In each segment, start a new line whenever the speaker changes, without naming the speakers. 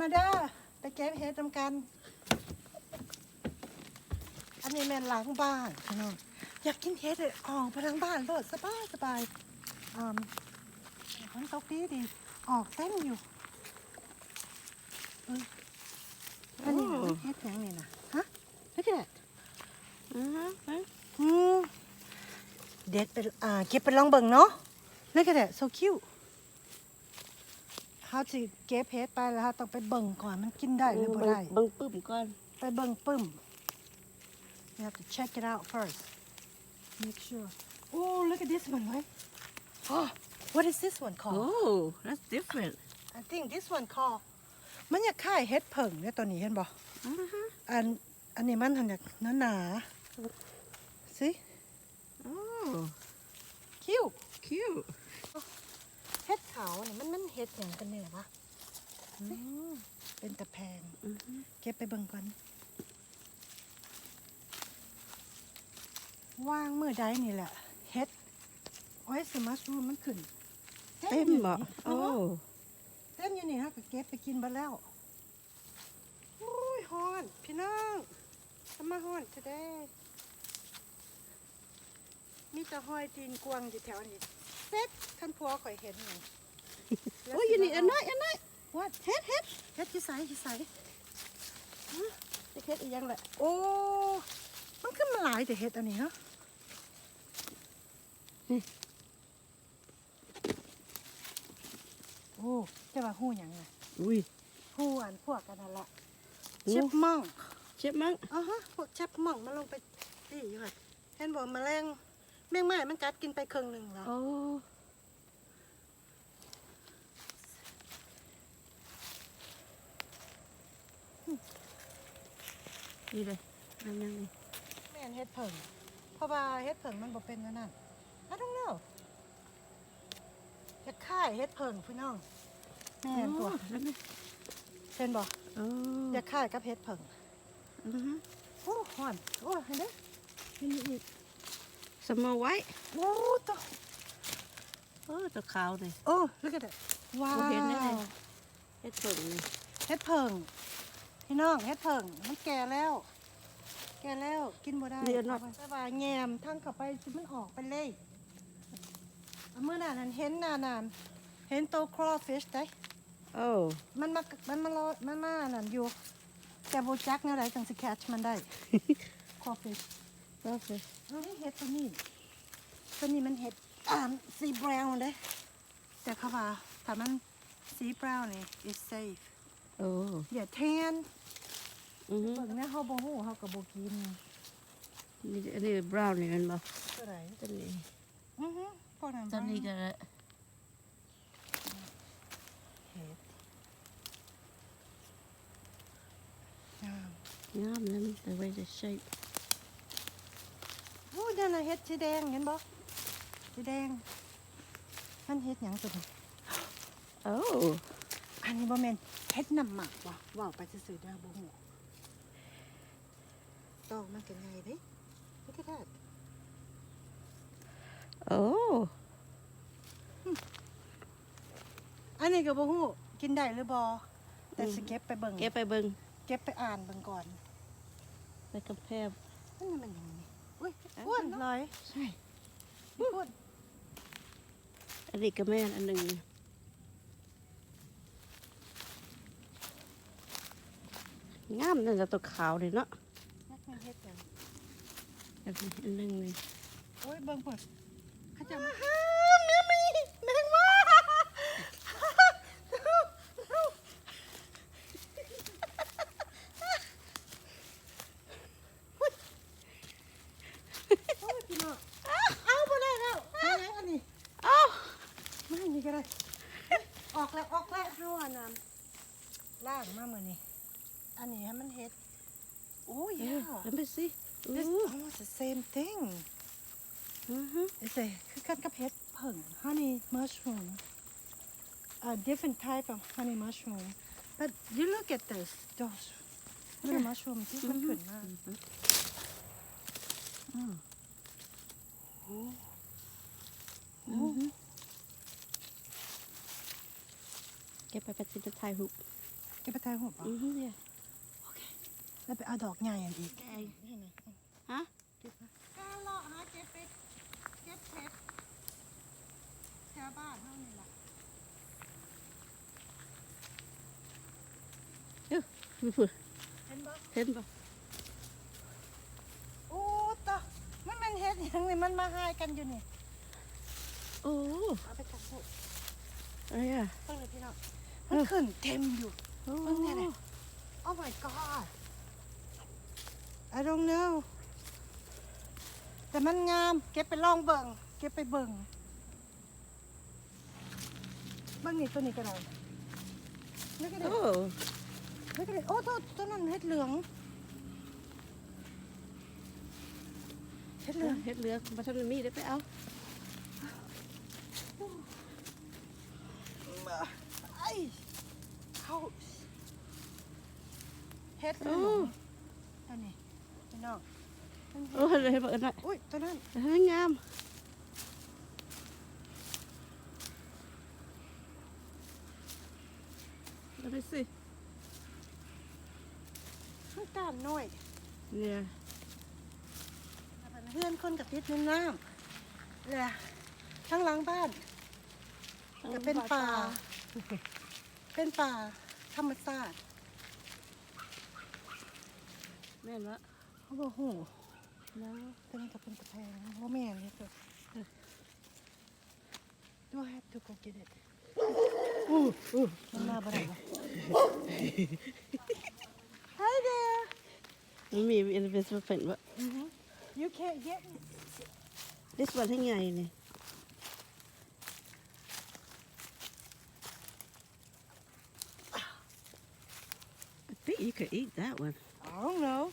มาเด้อไปเก็บเห็ดทำกัน อันนี้แม่นหลังบ้านพี่น้องอยากกินเห็ดเลยออกไปทางบ้านโลดสบายสบายอืมฝนตกดีดีออกเต็มอยู่อันนี้เห็ดหยังนี่นะฮะ look at that
อือฮะ
อืมเด็ดไปอ่าเก็บไปลองเบิ่งเนาะ look at that so cute เขาสิเก็บเห็ดไปแล้วเขาต้องไปเบิ่งก่อนมันกินได้หรือบ่ได้
เบิ่งปึ้มก่อน
ไปเบิ่งปึ้ม you have to check it out first make sure oh look at this one right oh what is this one called oh
that's different
I think this one called มันอยากคล้ายเห็ดเผิงเนี่ยตัวนี้เห็นบ่
อือฮะ
อันอันนี้มันทำอยากหนาๆสิ
โอ้
คิ้ว
cute
เห็ดขาวนี่มันมันเห็ดอย่างกันเนี่ยวะสิเป็นตะแพง
อือฮึ
เก็บไปเบิ่งก่อนว่างมือใดนี่แหละเฮ็ดโอ้ยสมัสรูมมันขึ้น
เต็ม
อยู่
บ่
นี่
โอ้
เต็มอยู่นี่ฮะก็เก็บไปกินไปแล้วโอ้ยฮ้อน พี่น้องทำมาฮ้อน today มีแต่ห้อยตีนกวางอยู่แถวนี้เซ็ตท่านพัวข่อยเห็นอยู่
โอ้ยอยู่นี่อันน้อยอันน้อย
วัดเฮ็ดเฮ็ดเฮ็ดที่ใสที่ใส
จะเฮ็ดอีหยังล่ะ
โอ้มันขึ้นมาหลายแต่เห็ดอันนี้ฮะโอ้จะว่าหู้หยังไง
อุ้ย
หู้อันพวกกันนั่นละ
โอ้
เช็บมั่ง
เจ็บมั้ง
อ๋อฮะพวกเช็บมั่งมันลงไปตีอยู่ค่ะเห็นบอกแมลงแมงไม้มันกัดกินไปครึ่งหนึ่งแล้ว
โอ้ นี่เลยอันยังนี่
แม่นเฮ็ดเผิงเพราะว่าเฮ็ดเผิงมันบ่เป็นอันนั่น I don't know เฮ็ดค่ายเฮ็ดเผิงพี่น้องแม่นตัว
โอ้แล้วนี่
เป็นบ่
โอ้
อยากค่ายกับเฮ็ดเผิง
อือฮะ
โอ้หอนโอ้เห็นเด้เห็นอีก
สมอไว้
โอ้ตัว
เออตัวขาวนี่
โอ้ look at that ว้าว
บ่เห็นได้เลยเฮ็ดเพิ่งนี่
เฮ็ดเผิง พี่น้องเฮ็ดเผิงมันแก่แล้ว แก่แล้วกินบ่ได้
เรียนว่า
สบายแงมทั้งเข้าไปสิมันออกไปเลยเมื่อนั้นเห็นน่ะน่ะเห็นตัว crawfish ได้
โอ้
มันมามันมารอมันมานั่นอยู่แต่บ่จักแนวใดจังสิ catch มันได้ crawfish
โอเค
เอาให้เห็ดตัวนี้ตัวนี้มันเห็ดอ่าสีบราวน์เด้ แต่เขาว่าถ้ามันสีบราวน์นี่ is safe
โอ้
อย่าแทน
อือฮึ
เบิ่งแม่เฮาบ่ฮู้เฮาก็บ่กิน
นี่อันนี้บราวน์นี่แมันบ่
ตัวไหน
ตัวนี้
อือฮึพวกนั้น
ตัวนี้ก็
เห็ดงาม
งามนะมัน the way the shape
โอ้ยนั่นน่ะเห็ดสีแดงเห็นบ่สีแดงมันเห็ดหยังตัวนี้
โอ้
อันนี้บ่แม่นเฮ็ดน้ำหมักว่ะว่าวไปซื่อๆเด้อบ่ฮู้ ตอกมันก็ไงเด้ Look at that
โอ้
อันนี้ก็บ่ฮู้กินได้หรือบ่แต่สิเก็บไปเบิ่ง
เก็บไปเบิ่ง
เก็บไปอ่านเบิ่งก่อน
ไปกำแพง
อันนี้มันหยังนี่อุ้ยอ้วนเลย
ใช่
อ้วน
อันนี้ก็แม่นอันหนึงงามนั่นแหละตัวขาวนี่เนาะ
นักมัน เฮ็ดหยัง
อันนี้อันหนึงนี่
โอ้ยเบิ่งพุ่นเขาจะมาห้ามแม่มีแมงมาโอ้ยพี่น้องเอาบ่ได้แล้วเอาไหนอันนี้
เอ้า
ไม่นี่ก็ได้ออกแล้วออกแล้วเฮาอันนั้นล่างมามื้อนี้อันนี้ให้มันเฮ็ด โอ้ย
เออแล้วไปสิ
This
อู้
almost the same thing
อือฮึ
It's a คือกันกับเฮ็ดผึ่ง honey mushroom a different type of honey mushroom but you look at this those little mushroom ที่มันขึ้นมา
อืม
โอ้
อือฮึเก็บไปไปสิจะถ่ายรูป
เก็บไปถ่ายรูปบ่
อือฮึเนี่ย
แล้วไปเอาดอกใหญ่อันอีก
ไอ้
นี่นะ
ฮะ
เก็บมากาเลาะหาเก็บไปเก็บเพชรแถวบ้านเฮานี่ล่ะ
ฟูฟู
เห็นบ่
เห็นปะ
โอ้ตะมันมันเฮ็ดหยังนี่มันมาหายกันอยู่นี่
โอ้
เอาไปตัดสู
อะไรอะ
เพิ่งเลยพี่น้องมันขึ้นเต็มอยู่
โอ้
เบิ่งเนี่ยน่ะ Oh my god I don't know แต่มันงาม เก็บไปลองเบิ่ง เก็บไปเบิ่งเบิ่งนี่ตัวนี้ก็ได้นี่ก็ได้
โอ้
นี่ก็ได้โอ้ตัวตัวนั้นเฮ็ดเหลือง เฮ็ดเหลือง
เฮ็ดเรือมาทำมีได้ไปเอา
ไอ้เข้าเฮ็ดเหลื
โอ้
องตัวนี้ พี่น้อง
โอ้เลยเปิดหน่อย
อุ้ยตัวนั้น
เฮ้ยงามเอาไปสิ
ข้างก้านน้อย
เนี่ย
เพื่อนคนกับติดในน้ำเลยข้างหลังบ้านจะเป็นป่า เป็นป่าธรรมชาติ
แม่นวะ
เขาบอกหู
แล้ว
ตัวนี้ก็เป็นกระแพงว่าแม่นเนี่ยตัวดูแฮปทูโกกินเด็ดอู้อู้มันมาบ่ได้วะ Hi there
มันมีเป็นเป็นเป็นวะ
Mhm. You can't get
this one ทั้งใหญ่เนี่ย I think you could eat that one
I don't know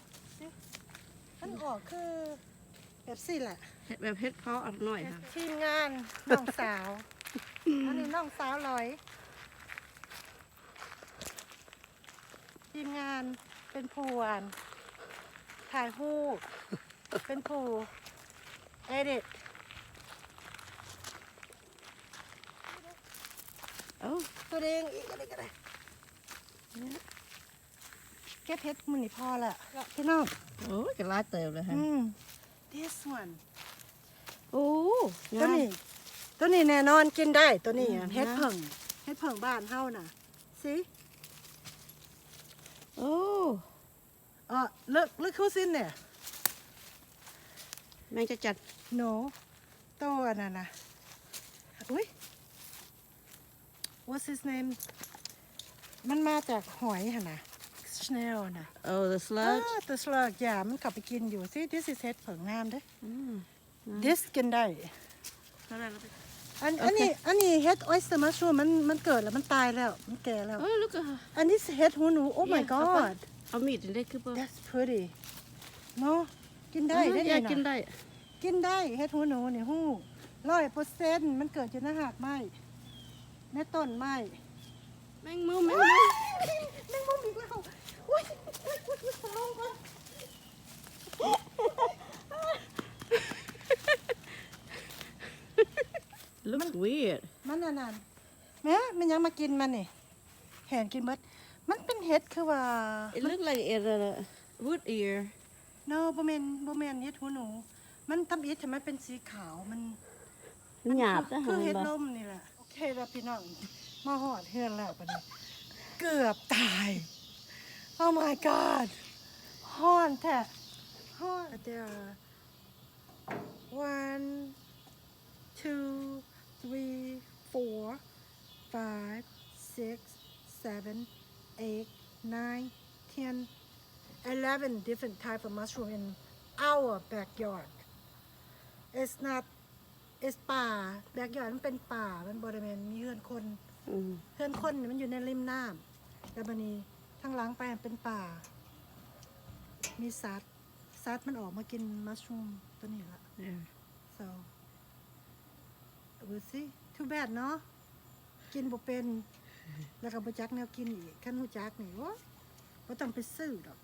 มันออกคือแบบสิแหละ
เฮ็ดแบบเฮ็ดเพาะอร่อยค่ะ
ทีมงานน้องสาว อันนี้น้องสาวลอย ทีมงานเป็นผู้อ่านถ่ายรูปเป็นผู้เอดิต
โอ้
ตัวเองอีกอะไรก็ได้ เก็บเพชรมันนี่พอละพี่น้อง
โอ้ยก็หลายเติบเลยฮะ
อืม this one
โอ้
ตัวนี้ ตัวนี้แน่นอนกินได้ตัวนี้อะ
อืม
เฮ็ดเผิงเฮ็ดเผิงบ้านเฮาน่ะสิ
โอ้
เออ look look who's in there
แมงจะจัด
no ตัวน่ะนะอุ้ย what's his name มันมาจากหอยหั่นน่ะ snail น่ะ
โอ้ the sludge
อ่าตัว slug อย่ามันขับไปกินอยู่สิ this is เฮ็ดเผิงงามเด้
อืม
this กินได้
เท่าไหร่แล้วไป
อันอันนี้อันนี้เฮ็ด oyster mushroom มันมันเกิดแล้วมันตายแล้วมันแก่แล้ว
โอ้ลูกอะ
อันนี้เฮ็ดหูหนู oh my
Yeah, apa?
god
เอามีดได้คือป่ะ
That's pretty เนาะกินได้ได้
อยาก
นี่
กิน
นะ
ได้
กินได้เฮ็ดหูหนูนี่หู้ร้อยเปอร์เซ็นต์มันเกิดจากหน้าหากไม้ในต้นไม้
แมงมุมแมงมุม
แมงมุมอีกแล้ว อุ้ยอุ้ยอุ้ยอุ้ยขอลงก่อน
ลูก weird
มันอันนั้นแม่มันยังมากินมันนี่เห็นกินเบิดมันเป็นเห็ดคือว่า
it look like it a wood ear
โนบ่แม่นบ่แม่นเห็ดหูหนู มันทำอิฐให้มันเป็นสีขาวมัน
หยาบ
คื
นะ
อคือเห็ด
บ่
ลมนี่แหละโอเคแล้วพี่น้องมาหอดเฮือนแล้วปะนี้เกือบตาย Oh my god ฮ้อนแท้ฮ้อน there are one two three four five six seven eight nine ten eleven different type of mushroom in our backyard it's not it's ป่า backyard มันเป็นป่า มันบริเวณมีเฮือนคน
อืม
เฮือนคนนี่มันอยู่ในริมน้ำแต่บันนี้ทางหล้างไปมันเป็นป่า มีสัตว์สัตว์มันออกมากินมัชรูมตัวนี้ละ
Yeah.
so we'll see too bad เนาะกินบ่เป็น แล้วก็บ่จักแนวกินอีกขั้นหูจักนี่โอ้ยบ่ต้องไปซื้อดอก